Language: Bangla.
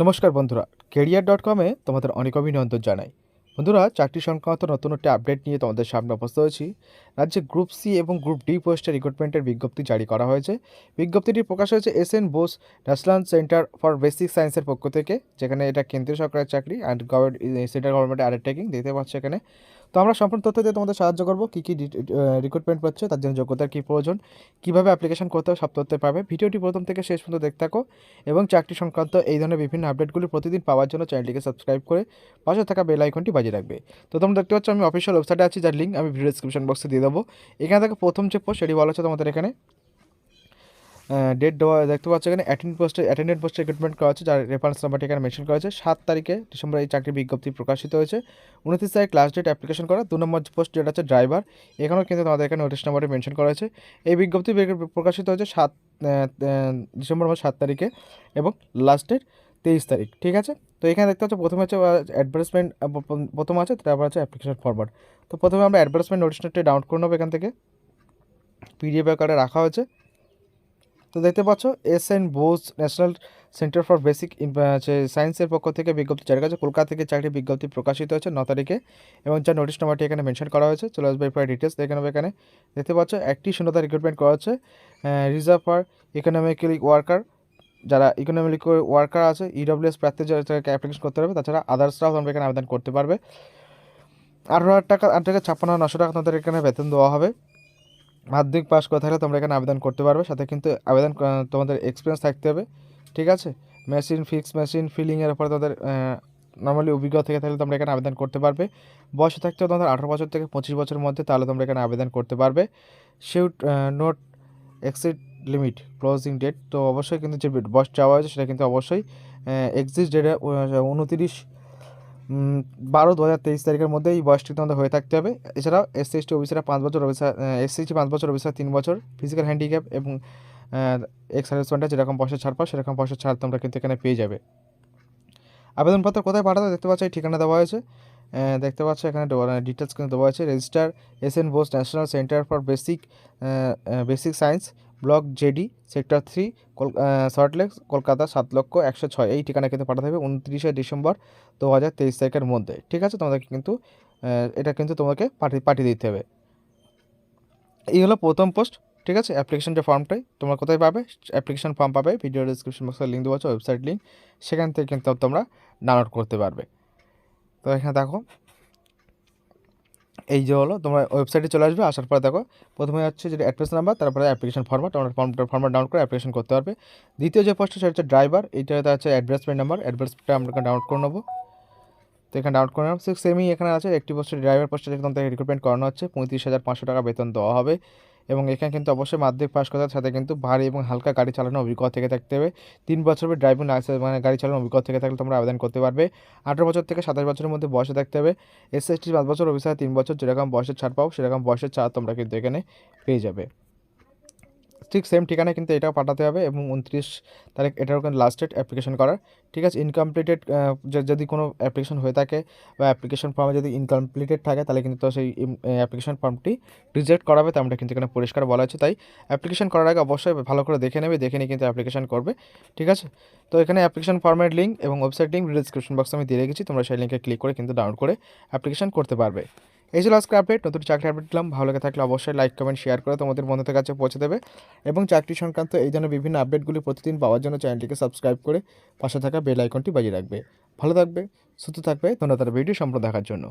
নমস্কার বন্ধুরা, কেরিয়ার ডট কমে তোমাদের অনেক অভিনন্দন জানাই। বন্ধুরা, চাকরি সংক্রান্ত নতুন একটি আপডেট নিয়ে তোমাদের সামনে উপস্থিত হয়েছি। রাজ্যে গ্রুপ সি এবং গ্রুপ ডি পোস্টের রিক্রুটমেন্টের বিজ্ঞপ্তি জারি করা হয়েছে। বিজ্ঞপ্তিটি প্রকাশ হয়েছে S N Bose national centre for basic সায়েন্সের পক্ষ থেকে, যেখানে এটা কেন্দ্রীয় সরকারের চাকরি অ্যান্ড গভর্নমেন্ট সেন্ট্রাল গভর্নমেন্টের আন্ডারটেকিং দেখতে পাচ্ছ এখানে। তো আমরা সম্পূর্ণ তথ্য দিয়ে তোমাদের সাহায্য করব, কী কী রিক্রুটমেন্ট পাচ্ছে, তার জন্য যোগ্যতার কী প্রয়োজন, কীভাবে অ্যাপ্লিকেশন করতে হবে, সব তথ্য পাবে। ভিডিওটি প্রথম থেকে শেষ পর্যন্ত দেখতে থাকো এবং চাকরি সংক্রান্ত এই ধরনের বিভিন্ন আপডেটগুলি প্রতিদিন পাওয়ার জন্য চ্যানেলটিকে সাবস্ক্রাইব করে পাশে থাকা বেল আইকনটি বাজিয়ে রাখবে। তো তোমরা দেখতে পাচ্ছ, আমি অফিসিয়াল ওয়েবসাইটে আছি, যার লিঙ্ক আমি ভিডিও ডিসক্রিপশন বক্সে দিয়ে দেবো। এখানে থেকে প্রথম যে পোস্ট সেটি বলা হচ্ছে তোমাদের এখানে ডেট দেওয়া, দেখতে পাচ্ছ এখানে অ্যাটেন্ড পোস্টে অ্যাটেন্ডেন্ট পোস্টে রিক্রুটমেন্ট করা হচ্ছে, যার রেফারেন্স নাম্বারটি এখানে মেনশন করা হয়েছে। সাত তারিখে ডিসেম্বর এই চাকরির বিজ্ঞপ্তি প্রকাশিত হয়েছে। উনত্রিশ তারিখ লাস্ট ডেট অ্যাপ্লিকেশন করা, দু নম্বর পোস্ট যেটা হচ্ছে ড্রাইভার এখানেও কিন্তু তোমাদের এখানে নোটিশ নাম্বারটি মেনশন করা হয়েছে। এই বিজ্ঞপ্তি প্রকাশিত হয়েছে সাত ডিসেম্বর মাস সাত তারিখে এবং লাস্ট ডেট তেইশ তারিখ, ঠিক আছে? তো এখানে দেখতে পাচ্ছ প্রথমে হচ্ছে অ্যাডভার্টাইজমেন্ট প্রথম আছে, তারপর আছে অ্যাপ্লিকেশন ফরওয়ার্ড তো প্রথমে আমরা অ্যাডভার্টাইজমেন্ট নোটিশটি ডাউনলোড করে নেব এখান থেকে। পিডিএফ আকারে রাখা হয়েছে। তো দেখতে পাচ্ছ, S N Bose national centre for basic সায়েন্সের পক্ষ থেকে বিজ্ঞপ্তি জারি করেছে। কলকাতা থেকে চাকরি বিজ্ঞপ্তি প্রকাশিত হয়েছে ন তারিখে এবং যার নোটিশ নাম্বারটি এখানে মেনশন করা হয়েছে। চলে আসবে এরপরে ডিটেলস দেখে নেবে এখানে। দেখতে পাচ্ছ, একটি শূন্যতা রিক্রুটমেন্ট করা হচ্ছে রিজার্ভ ফর ইকোনমিক্যালি ওয়ার্কার যারা ইকোনমিক ওয়ার্কার আছে ইডব্লিউএস প্রার্থী যাদেরকে অ্যাপ্লিকেশন করতে পারবে, তাছাড়া আদার্সরাও তোমরা এখানে আবেদন করতে পারবে। আঠারো হাজার টাকা, আট টাকা ছাপ্পান্ন নশো টাকা তোমাদের এখানে বেতন দেওয়া হবে। মাধ্যমিক পাস করে থাকলে তোমরা এখানে আবেদন করতে পারবে। সাথে কিন্তু আবেদন তোমাদের এক্সপিরিয়েন্স থাকতে হবে, ঠিক আছে? মেশিন ফিক্স মেশিন ফিলিংয়ের উপরে তোমাদের নর্মালি অভিজ্ঞতা থেকে থাকলে তোমরা এখানে আবেদন করতে পারবে। বয়স থাকতে হবে তোমাদের আঠারো বছর থেকে পঁচিশ বছরের মধ্যে, তাহলে তোমরা এখানে আবেদন করতে পারবে। শিউট note exit limit closing date তো অবশ্যই কিন্তু যে বয়স চাওয়া হয়েছে সেটা কিন্তু অবশ্যই এক্সিট ডেটে উনতিরিশ বারো দু হাজার তেইশ তারিখের মধ্যে এই বয়সটি তোমাদের হয়ে থাকতে হবে। এছাড়াও এস সি এসটি অফিসাররা পাঁচ বছর অফিসার এস সি পাঁচ বছর অফিসার তিন বছর ফিজিক্যাল হ্যান্ডিক্যাপ এবং এক্স সার্ভিসমেন্টে যেরকম পয়সা ছাড় পাও সেরকম পয়সা ছাড় তোমরা কিন্তু এখানে পেয়ে যাবে। আবেদনপত্র কোথায় পাঠাতে দেখতে পাচ্ছ, এই ঠিকানা দেওয়া হয়েছে। দেখতে পাচ্ছ, এখানে ডিটেলস কিন্তু দেওয়া হয়েছে। Register S N Bose national centre for basic basic science block J D, sector three, call Salt Lake Kolkata সাত লক্ষ একশো ছয়। এই ঠিকানা কিন্তু পাঠাতে হবে উনত্রিশে ডিসেম্বর দু হাজার তেইশ তারিখের মধ্যে। ঠিক আছে? তোমাদেরকে কিন্তু এটা কিন্তু তোমাকে পাঠিয়ে পাঠিয়ে দিতে হবে। এই হলো প্রথম পোস্ট। ঠিক আছে? অ্যাপ্লিকেশন যে ফর্মটাই, তোমরা কোথায় পাবে? অ্যাপ্লিকেশন ফর্ম পাবে, ভিডিও ডিসক্রিপশন বক্সে লিঙ্ক দেওয়া আছে, ওয়েবসাইট লিঙ্ক সেখান থেকে কিন্তু তোমরা ডাউনলোড করতে পারবে। তো এখানে দেখো এই যে হলো, তোমরা ওয়েবসাইটে চলে আসবে, আসার পরে দেখো, প্রথমে হচ্ছে যেটা অ্যাড্রেস নাম্বার তারপরে অ্যাপ্লিকেশন ফর্মাট তোমার ফর্মটা ফর্মাট ডাউনলোড করে অ্যাপ্লিকেশন করতে পারবে। দ্বিতীয় যে পোস্টটা সেটা হচ্ছে ড্রাইভার এইটা হচ্ছে অ্যাডভার্সমেন্ট নাম্বার অ্যাডভার্সটা আমরা ডাউনলোড করে নেব। তো এখানে ডাউনলোড করে নেব। সেমই এখানে আছে, একটি পোস্টের ড্রাইভার পোস্টে যেখান থেকে রিক্রুটমেন্ট করানো হচ্ছে, পঁয়ত্রিশ হাজার পাঁচশো টাকা বেতন দেওয়া হবে। এবং এখানে কিন্তু অবশ্যই মাধ্যমিক পাস করার সাথে কিন্তু ভারী এবং হালকা গাড়ি চালানোর অভিজ্ঞতা থেকে থাকতে হবে। তিন বছরের ড্রাইভিং লাইসেন্স মানে গাড়ি চালানোর অভিজ্ঞতা থেকে থাকলে তোমরা আবেদন করতে পারবে। আঠারো বছর থেকে সাতাশ বছরের মধ্যে বয়সে থাকতে হবে। এসএসটি পাঁচ বছর অফিসার, তিন বছর যেরকম বয়সের ছাড় পাও, সেরকম বয়সের ছাড় তোমরা কিন্তু এখানে পেয়ে যাবে। ঠিক সেম ঠিকানায় কিন্তু এটাও পাঠাতে হবে এবং উনত্রিশ তারিখ এটারও কিন্তু লাস্ট ডেট অ্যাপ্লিকেশন করার। ঠিক আছে ইনকমপ্লিটেড যদি কোনো অ্যাপ্লিকেশন হয়ে থাকে বা অ্যাপ্লিকেশন ফর্মে যদি ইনকমপ্লিটেড থাকে, তাহলে কিন্তু সেই অ্যাপ্লিকেশন ফর্মটি রিজেক্ট করাবে তেমনটা কিন্তু এখানে পরিষ্কার বলা আছে তাই অ্যাপ্লিকেশন করার আগে অবশ্যই ভালো করে দেখে নেবে, দেখে নিয়ে কিন্তু অ্যাপ্লিকেশন করবে। ঠিক আছে? তো এখানে অ্যাপ্লিকেশন ফর্মের লিঙ্ক এবং ওয়েবসাইট লিঙ্ক ডিসক্রিপশন বক্সে আমি দিয়ে রেখেছি, তোমরা সেই লিঙ্কে ক্লিক করে কিন্তু ডাউনলোড করে অ্যাপ্লিকেশন করতে পারবে। এই ছিল আজকে আপডেট নতুন চাকরি আপডেট দিলাম ভালো লাগে থাকলে অবশ্যই লাইক কমেন্ট শেয়ার করে তোমাদের বন্ধুদের কাছে পৌঁছে দেবে। এবং চাকরি সংক্রান্ত এই ধরনের বিভিন্ন আপডেটগুলি প্রতিদিন পাওয়ার জন্য চ্যানেলটিকে সাবস্ক্রাইব করে পাশে থাকা বেল আইকনটি বাজিয়ে রাখবে। ভালো থাকবে, সুস্থ থাকবে। ধন্যবাদ ভিডিও সম্পূর্ণ দেখার জন্য।